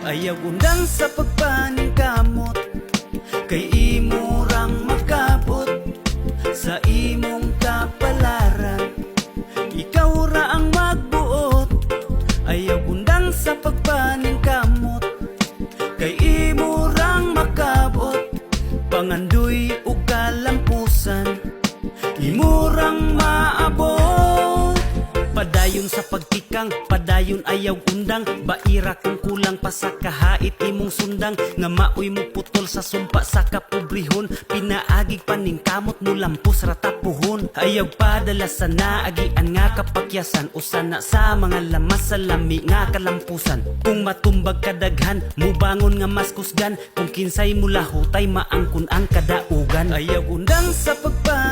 Ayaw undang sa pagpaning kamot. Kay imurang makabot. Sa imong kapalaran Ikaw ra ang magbuot. Ayaw undang sa pagpaning kamot. Kay imurang makabot. Pangandoy ug kalampusan Imurang maabot. Padayon sa pagtikang, padayon ayaw undang Baira kung kulang pa sa kahait imong sundang Nga maoy mo putol sa sumpa sa kapobrihon Pinaagig paning kamot mo lampos ratapuhon Ayaw padala sa naagian nga kapakyasan Usan na sa mga lamas sa lami nga kalampusan. Kung matumbag kadaghan, mubangon nga mas kusgan Kung kinsay mula hutay maangkon ang kadaugan. Ayaw undang sa pagpa